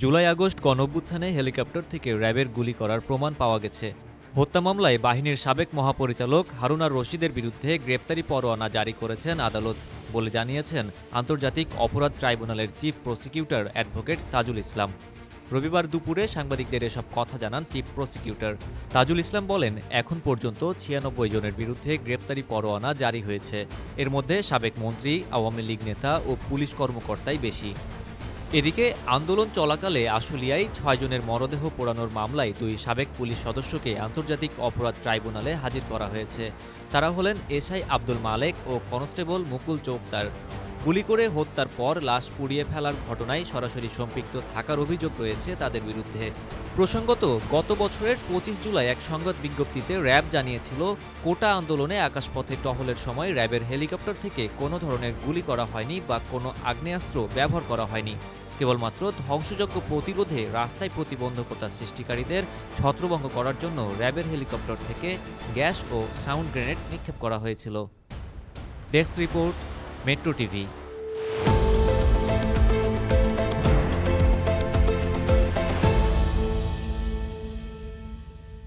July August গণঅভ্যুত্থানে helicopter থেকে র্যাবের গুলি করার প্রমাণ পাওয়া গেছে। হত্যা মামলায় বাহিনীর সাবেক মহাপরিচালক হারুনার রশিদের বিরুদ্ধে গ্রেপ্তারি পরোয়ানা জারি করেছেন আদালত বলে জানিয়েছেন আন্তর্জাতিক অপরাধ ট্রাইব্যুনালের chief prosecutor advocate Tajul Islam. রবিবার দুপুরে সাংবাদিকদের এসব কথা জানান চিফ প্রসিকিউটর। তাজুল ইসলাম বলেন, এখন পর্যন্ত ছিয়ানব্বই জনের বিরুদ্ধে গ্রেপ্তারি পরোয়ানা জারি হয়েছে। এর মধ্যে সাবেক মন্ত্রী, আওয়ামী লীগ নেতা ও পুলিশ কর্মকর্তাই বেশি। এদিকে আন্দোলন চলাকালে আশুলিয়ায় ছয়জনের মরদেহ পোড়ানোর মামলায় দুই সাবেক পুলিশ সদস্যকে আন্তর্জাতিক অপরাধ ট্রাইব্যুনালে হাজির করা হয়েছে। তারা হলেন এসআই আব্দুল মালেক ও কনস্টেবল মুকুল চৌকদার। গুলি করে হত্যার পর লাশ পুড়িয়ে ফেলার ঘটনায় সরাসরি সম্পৃক্ত থাকার অভিযোগ রয়েছে তাদের বিরুদ্ধে। প্রসঙ্গত, গত বছরের পঁচিশ জুলাই এক সংবাদ বিজ্ঞপ্তিতে র্যাব জানিয়েছিল, কোটা আন্দোলনে আকাশপথে টহলের সময় র্যাবের হেলিকপ্টার থেকে কোনো ধরনের গুলি করা হয়নি বা কোনো আগ্নেয়াস্ত্র ব্যবহার করা হয়নি। কেবলমাত্র ধ্বংসযোগ্য প্রতিরোধে রাস্তায় প্রতিবন্ধকতা সৃষ্টিকারীদের ছত্রভঙ্গ করার জন্য র্যাবের হেলিকপ্টার থেকে গ্যাস ও সাউন্ড গ্রেনেড নিক্ষেপ করা হয়েছিল। Desk report, metro TV.